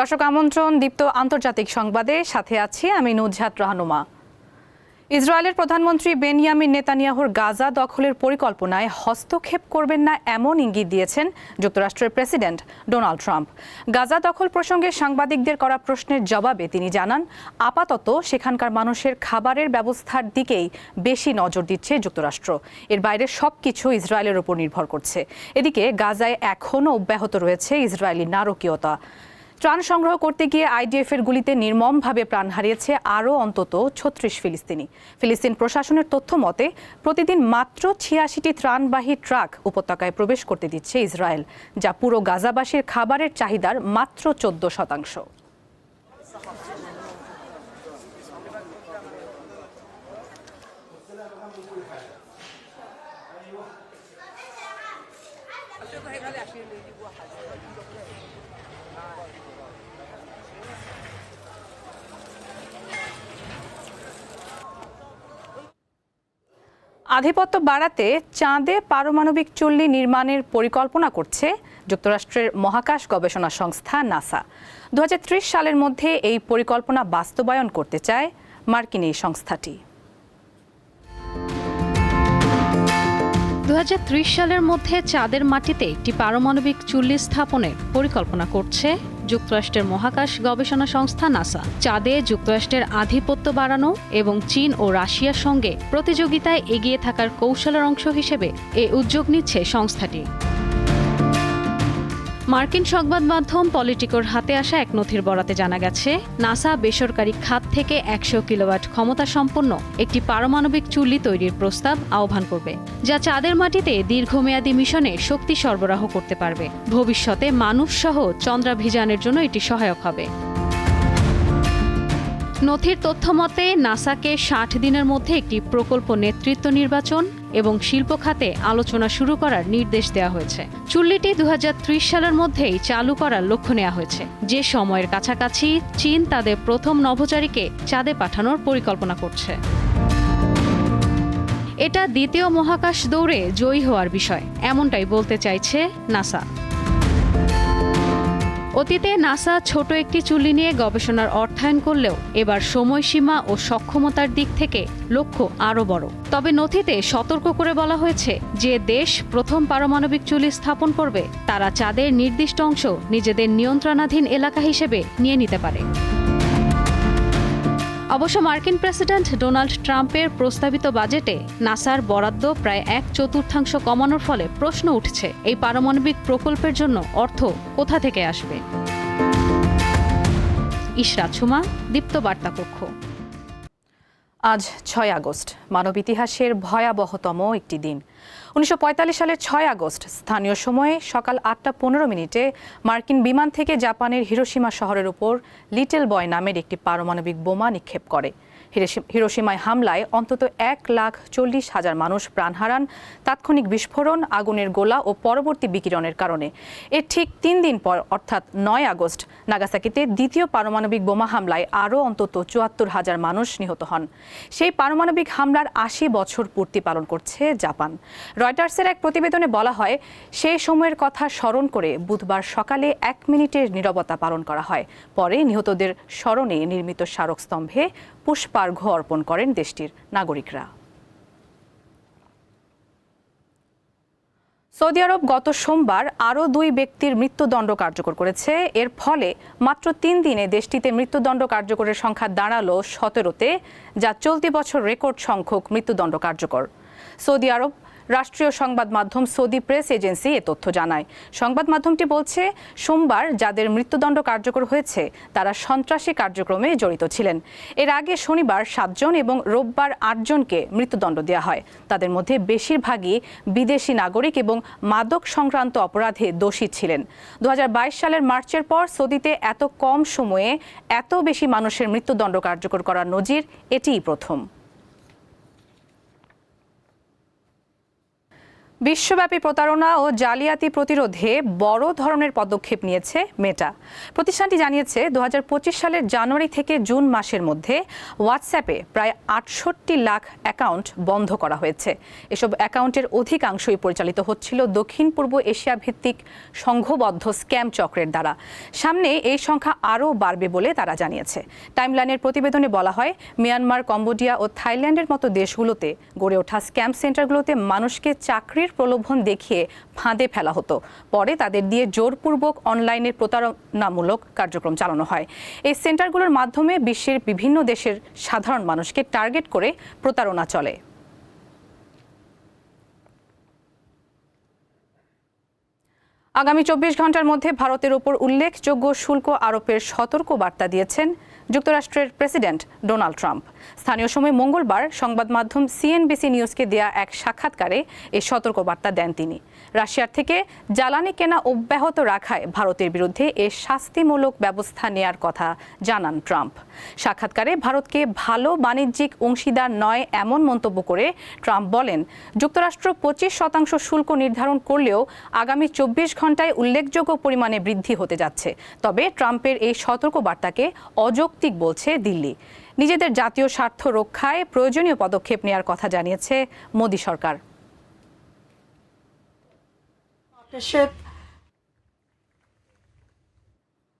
দর্শক আমন্ত্রণ দীপ্ত আন্তর্জাতিক সংবাদে। সাথে আছি আমি নুজহাত রাহনুমা। ইসরায়েলের প্রধানমন্ত্রী বেনিয়ামিন নেতানিয়াহুর গাজা দখলের পরিকল্পনায় হস্তক্ষেপ করবেন না এমন ইঙ্গিত দিয়েছেন যুক্তরাষ্ট্রের প্রেসিডেন্ট ডোনাল্ড ট্রাম্প। গাজা দখল প্রসঙ্গে সাংবাদিকদের করা প্রশ্নের জবাবে তিনি জানান, আপাতত সেখানকার মানুষের খাবারের ব্যবস্থার দিকেই বেশি নজর দিচ্ছে যুক্তরাষ্ট্র। এর বাইরে সব কিছু ইসরায়েলের উপর নির্ভর করছে। এদিকে গাজায় এখনও অব্যাহত রয়েছে ইসরায়েলি নারকীয়তা। ত্রাণ সংগ্রহ করতে গিয়ে আইডিএফ এর গুলিতে নির্মমভাবে প্রাণ হারিয়েছে আরও অন্তত ছত্রিশ ফিলিস্তিনি। ফিলিস্তিন প্রশাসনের তথ্য মতে, প্রতিদিন মাত্র ছিয়াশিটি ত্রাণবাহী ট্রাক উপত্যকায় প্রবেশ করতে দিচ্ছে ইসরায়েল, যা পুরো গাজাবাসীর খাবারের চাহিদার মাত্র চোদ্দ শতাংশ। আধিপত্য বাড়াতে চাঁদে পারমাণবিক চুল্লি নির্মাণের পরিকল্পনা করছে যুক্তরাষ্ট্রের মহাকাশ গবেষণা সংস্থা নাসা। দু হাজার ত্রিশ সালের মধ্যে এই পরিকল্পনা বাস্তবায়ন করতে চায় মার্কিন এই সংস্থাটি। দু হাজার ত্রিশ সালের মধ্যে চাঁদের মাটিতে একটি পারমাণবিক চুল্লি স্থাপনের পরিকল্পনা করছে যুক্তরাষ্ট্রের মহাকাশ গবেষণা সংস্থা নাসা। চাঁদে যুক্তরাষ্ট্রের আধিপত্য বাড়ানো এবং চীন ও রাশিয়ার সঙ্গে প্রতিযোগিতায় এগিয়ে থাকার কৌশলের অংশ হিসেবে এ উদ্যোগ নিচ্ছে সংস্থাটি। মার্কিন সংবাদ মাধ্যম পলিটিকোর হাতে আসা এক নথির বরাতে জানা গেছে, নাসা বেসরকারি খাত থেকে একশো কিলোওয়াট ক্ষমতা সম্পন্ন একটি পারমাণবিক চুল্লি তৈরির প্রস্তাব আহ্বান করবে, যা চাঁদের মাটিতে দীর্ঘমেয়াদী মিশনে শক্তি সরবরাহ করতে পারবে। ভবিষ্যতে মানুষ সহ চন্দ্রাভিযানের জন্য এটি সহায়ক হবে। নথির তথ্য মতে নাসাকে ষাট দিনের মধ্যে একটি প্রকল্প নেতৃত্ব নির্বাচন এবং শিল্প খাতে আলোচনা শুরু করার নির্দেশ দেওয়া হয়েছে। চুল্লিটি দুই হাজার ত্রিশ সালের মধ্যেই চালু করার লক্ষ্য নেওয়া হয়েছে। যে সময়ের কাছাকাছি চীন তাদের প্রথম নভোচারীকে চাঁদে পাঠানোর পরিকল্পনা করছে। এটা দ্বিতীয় মহাকাশ দৌড়ে জয়ী হওয়ার বিষয়, এমনটাই বলতে চাইছে নাসা। অতীতে নাসা ছোট একটি চুল্লি নিয়ে গবেষণার অর্থায়ন করলেও এবার সময়সীমা ও সক্ষমতার দিক থেকে লক্ষ্য আরও বড়। তবে নথিতে সতর্ক করে বলা হয়েছে যে দেশ প্রথম পারমাণবিক চুল্লি স্থাপন করবে, তারা চাঁদের নির্দিষ্ট অংশ নিজেদের নিয়ন্ত্রণাধীন এলাকা হিসেবে নিয়ে নিতে পারে। অবশ্য মার্কিন প্রেসিডেন্ট ডোনাল্ড ট্রাম্পের প্রস্তাবিত বাজেটে নাসার বরাদ্দ প্রায় এক চতুর্থাংশ কমানোর ফলে প্রশ্ন উঠছে, এই পারমাণবিক প্রকল্পের জন্য অর্থ কোথা থেকে আসবে? ইশরাত সুমা, দীপ্ত বার্তা কক্ষ আজ ছয় আগস্ট, মানব ইতিহাসের ভয়াবহতম একটি দিন। উনিশশো পঁয়তাল্লিশ সালের ছয় আগস্ট, স্থানীয় সময়ে সকাল আটটা পনেরো মিনিটে মার্কিন বিমান থেকে জাপানের হিরোসীমা শহরের উপর লিটল বয় নামের একটি পারমাণবিক বোমা নিক্ষেপ করে। হিরোশি- হিরোশিমায় হামলায় অন্তত এক লাখ চল্লিশ হাজার মানুষ প্রাণ হারান। তাৎক্ষণিক বিস্ফোরণ, আগুনের গোলা ও পরবর্তী বিকিরণের কারণে। এর ঠিক তিন দিন পর, অর্থাৎ নয় আগস্ট, নাগাসাকিতে দ্বিতীয় পারমাণবিক বোমা হামলায় আরও অন্তত চুয়াত্তর হাজার মানুষ নিহত হন। সেই পারমাণবিক হামলার আশি বছর পূর্তি পালন করছে জাপান। রয়টার্সের এক প্রতিবেদনে বলা হয়, সেই সময়ের কথা স্মরণ করে বুধবার সকালে এক মিনিটের নীরবতা পালন করা হয়। পরে নিহতদের স্মরণে নির্মিত স্মারকস্তম্ভে পুষ্পার্ঘ্য অর্পণ করেন দেশটির নাগরিকরা। সৌদি আরব গত সোমবার আরও দুই ব্যক্তির মৃত্যুদণ্ড কার্যকর করেছে। এর ফলে মাত্র তিন দিনে দেশটিতে মৃত্যুদণ্ড কার্যকরের সংখ্যা দাঁড়াল সতেরোতে, যা চলতি বছর রেকর্ড সংখ্যক মৃত্যুদণ্ড কার্যকর। সৌদি আরব রাষ্ট্রীয় সংবাদ মাধ্যম সৌদি প্রেস এজেন্সি এ তথ্য জানায়। সংবাদ মাধ্যমটি বলছে, সোমবার যাদের মৃত্যুদণ্ড কার্যকর হয়েছে, তারা সন্ত্রাসী কার্যক্রমে জড়িত ছিলেন। এর আগে শনিবার সাতজন এবং রোববার আটজনকে মৃত্যুদণ্ড দেওয়া হয়। তাদের মধ্যে বেশিরভাগই বিদেশি নাগরিক এবং মাদক সংক্রান্ত অপরাধে দোষী ছিলেন। দু হাজার বাইশ সালের মার্চের পর সৌদিতে এত কম সময়ে এত বেশি মানুষের মৃত্যুদণ্ড কার্যকর করার নজির, এটিই প্রথম। বিশ্বব্যাপী প্রতারণা ও জালিয়াতি প্রতিরোধে বড় ধরনের পদক্ষেপ নিয়েছে মেটা। প্রতিষ্ঠানটি জানিয়েছে দু হাজার পঁচিশ সালের জানুয়ারি থেকে জুন মাসের মধ্যে হোয়াটসঅ্যাপে প্রায় আটষট্টি লাখ অ্যাকাউন্ট বন্ধ করা হয়েছে। এসব অ্যাকাউন্টের অধিকাংশই পরিচালিত হচ্ছিল দক্ষিণ পূর্ব এশিয়া ভিত্তিক সংঘবদ্ধ স্ক্যাম চক্রের দ্বারা। সামনে এই সংখ্যা আরও বাড়বে বলে তারা জানিয়েছে। টাইমলাইনের প্রতিবেদনে বলা হয়, মিয়ানমার, কম্বোডিয়া ও থাইল্যান্ডের মতো দেশগুলোতে গড়ে ওঠা স্ক্যাম সেন্টারগুলোতে মানুষকে চাকরির প্রলোভন দেখিয়ে ফাঁদে ফেলা হতো। পরে তাদের দিয়ে জোরপূর্বক অনলাইনে প্রতারণামূলক কার্যক্রম চালানো হয়। এই সেন্টারগুলোর মাধ্যমে বিশ্বের বিভিন্ন দেশের সাধারণ মানুষকে টার্গেট করে প্রতারণা চলে। আগামী চব্বিশ ঘণ্টার মধ্যে ভারতের ওপর উল্লেখযোগ্য শুল্ক আরোপের সতর্ক বার্তা দিয়েছেন যুক্তরাষ্ট্রের প্রেসিডেন্ট ডোনাল্ড ট্রাম্প। স্থানীয় সময় মঙ্গলবার সংবাদ মাধ্যম সিএনবিসি নিউজকে দেয়া এক সাক্ষাৎকারে এই সতর্কবার্তা দেন তিনি। রাশিয়ার থেকে জ্বালানি কেনা অব্যাহত রাখায় ভারতের বিরুদ্ধে এ শাস্তিমূলক ব্যবস্থা নেয়ার কথা জানান ট্রাম্প। সাক্ষাৎকারে ভারতকে ভালো বাণিজ্যিক অংশীদার নয় এমন মন্তব্য করে ট্রাম্প বলেন, যুক্তরাষ্ট্র পঁচিশ শতাংশ শুল্ক নির্ধারণ করলেও আগামী চব্বিশ ঘন্টায় উল্লেখযোগ্য পরিমাণে বৃদ্ধি হতে যাচ্ছে। তবে ট্রাম্পের এই সতর্ক বার্তাকে অযৌক্তিক বলছে দিল্লি। নিজেদের জাতীয় স্বার্থ রক্ষায় প্রয়োজনীয় পদক্ষেপ নেওয়ার কথা জানিয়েছে মোদী সরকার।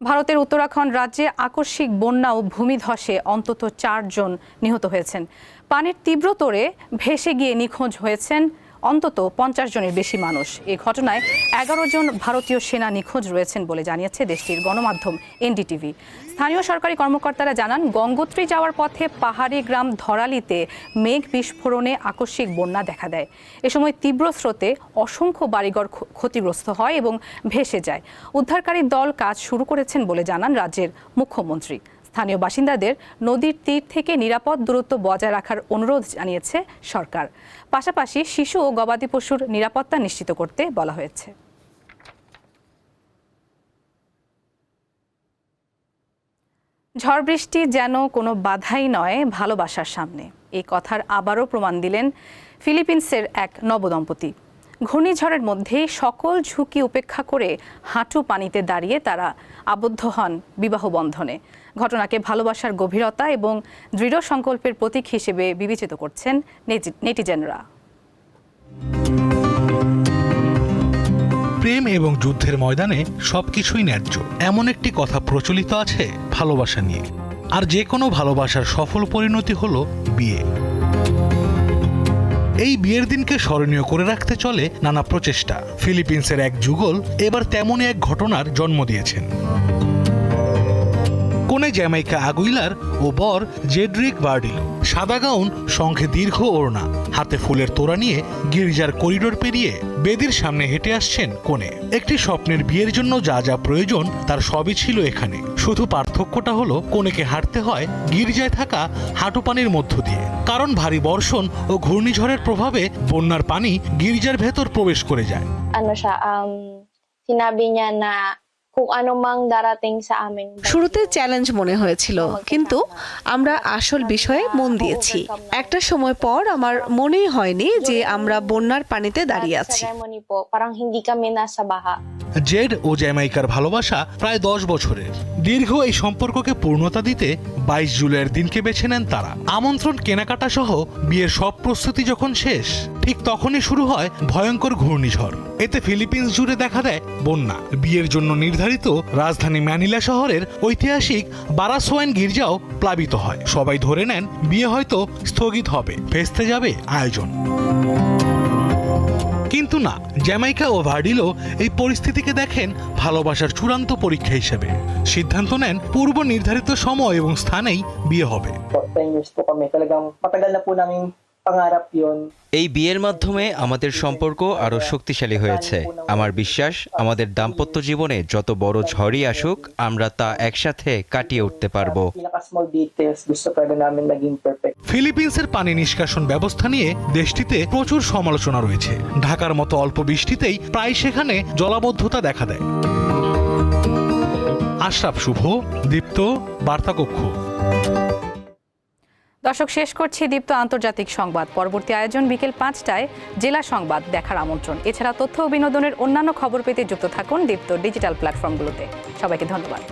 ভারতের উত্তরাখণ্ড রাজ্যে আকস্মিক বন্যা ও ভূমিধসে অন্তত চারজন নিহত হয়েছেন। পানির তীব্র তোড়ে ভেসে গিয়ে নিখোঁজ হয়েছেন অন্তত পঞ্চাশ জনের বেশি মানুষ। এ ঘটনায় এগারো জন ভারতীয় সেনা নিখোঁজ রয়েছেন বলে জানিয়েছে দেশটির গণমাধ্যম এনডিটিভি। স্থানীয় সরকারি কর্মকর্তারা জানান, গঙ্গোত্রী যাওয়ার পথে পাহাড়ি গ্রাম ধরালিতে মেঘ বিস্ফোরণে আকস্মিক বন্যা দেখা দেয়। এ সময় তীব্র স্রোতে অসংখ্য বাড়িঘর ক্ষতিগ্রস্ত হয় এবং ভেসে যায়। উদ্ধারকারী দল কাজ শুরু করেছেন বলে জানান রাজ্যের মুখ্যমন্ত্রী। স্থানীয় বাসিন্দাদের নদীর তীর থেকে নিরাপদ দূরত্ব বজায় রাখার অনুরোধ জানিয়েছে সরকার। পাশাপাশি শিশু ও গবাদি পশুর নিরাপত্তা নিশ্চিত করতে বলা হয়েছে। ঝড় বৃষ্টি যেন কোনো বাধাই নয় ভালোবাসার সামনে। এই কথার আবারও প্রমাণ দিলেন ফিলিপিন্সের এক নবদম্পতি। ঘূর্ণিঝড়ের মধ্যে সকল ঝুঁকি উপেক্ষা করে হাঁটু পানিতে দাঁড়িয়ে তারা আবদ্ধ হন বিবাহ বন্ধনে। ঘটনাকে ভালোবাসার গভীরতা এবং দৃঢ় সংকল্পের প্রতীক হিসেবে বিবেচিত করছেন নেটি- নেটিজেনরা। প্রেম এবং যুদ্ধের ময়দানে সবকিছুই ন্যায্য। এমন একটি কথা প্রচলিত আছে ভালোবাসা নিয়ে। আর যে কোনো ভালোবাসার সফল পরিণতি হলো বিয়ে। এই বিয়ের দিনকে স্মরণীয় করে রাখতে চলে নানা প্রচেষ্টা। ফিলিপিন্সের এক যুগল এবার তেমনই এক ঘটনার জন্ম দিয়েছেন। কোনে জ্যামাইকা আগুইলার ও বর জেডরিক বার্ডিল। সাদা গাউন, শঙ্খে দীর্ঘ ওড়না, হাতে ফুলের তোড়া নিয়ে গির্জার করিডোর পেরিয়ে বেদির সামনে হেঁটে আসছেন কোণে। একটি স্বপ্নের বিয়ের জন্য যা যা প্রয়োজন, তার সবই ছিল এখানে। শুধু পার্থক্যটা হলো, কোণেকে হাঁটতে হয় গির্জায় থাকা হাঁটু পানির মধ্য দিয়ে। কারণ ভারী বর্ষণ ও ঘূর্ণিঝড়ের প্রভাবে বন্যার পানি গির্জার ভেতর প্রবেশ করে যায়। Kung ano mang darating sa amin. শুরুতে চ্যালেঞ্জ মনে হয়েছিল কিন্তু আমরা আসল বিষয়ে মন দিয়েছি। একটা সময় পর আমার মনেই হয়নি যে আমরা বন্যার পানিতে দাঁড়িয়ে আছি। Ceremony po parang hindi kami nasa baha. জেড ও জ্যামাইকার ভালোবাসা প্রায় দশ বছরের। দীর্ঘ এই সম্পর্ককে পূর্ণতা দিতে বাইশ জুলাইয়ের দিনকে বেছে নেন তারা। আমন্ত্রণ কেনাকাটা সহ বিয়ের সব প্রস্তুতি যখন শেষ ঠিক তখনই শুরু হয় ভয়ঙ্কর ঘূর্ণিঝড়। এতে ফিলিপিন্স জুড়ে দেখা দেয় বন্যা। বিয়ের জন্য নির্ধারিত রাজধানী ম্যানিলা শহরের ঐতিহাসিক বারাসোয়াইন গির্জাও প্লাবিত হয়। সবাই ধরে নেন বিয়ে হয়তো স্থগিত হবে। ভেস্তে যাবে আয়োজন। কিন্তু না জ্যামাইকা ও ভার্ডিলো এই পরিস্থিতিকে দেখেন ভালোবাসার চূড়ান্ত পরীক্ষা হিসেবে। সিদ্ধান্ত নেন পূর্ব নির্ধারিত সময় এবং স্থানেই বিয়ে হবে। Po, 10 years po kami. Talagang matagal na po namin pangarap yun. এই বিয়ের মাধ্যমে আমাদের সম্পর্ক আরও শক্তিশালী হয়েছে। আমার বিশ্বাস আমাদের দাম্পত্য জীবনে যত বড় ঝড়ই আসুক আমরা তা একসাথে কাটিয়ে উঠতে পারব. ফিলিপিন্সের পানি নিষ্কাশন ব্যবস্থা নিয়ে দেশটিতে প্রচুর সমালোচনা রয়েছে। ঢাকার মতো অল্প বৃষ্টিতেই প্রায় সেখানে জলাবদ্ধতা দেখা দেয়। আশরাফ শুভ দীপ্ত বার্তাকক্ষ। দর্শক, শেষ করছি দীপ্ত আন্তর্জাতিক সংবাদ। পরবর্তী আয়োজন বিকেল পাঁচটায় জেলা সংবাদ দেখার আমন্ত্রণ। এছাড়া তথ্য ও বিনোদনের অন্যান্য খবর পেতে যুক্ত থাকুন দীপ্ত ডিজিটাল প্ল্যাটফর্মগুলোতে। সবাইকে ধন্যবাদ।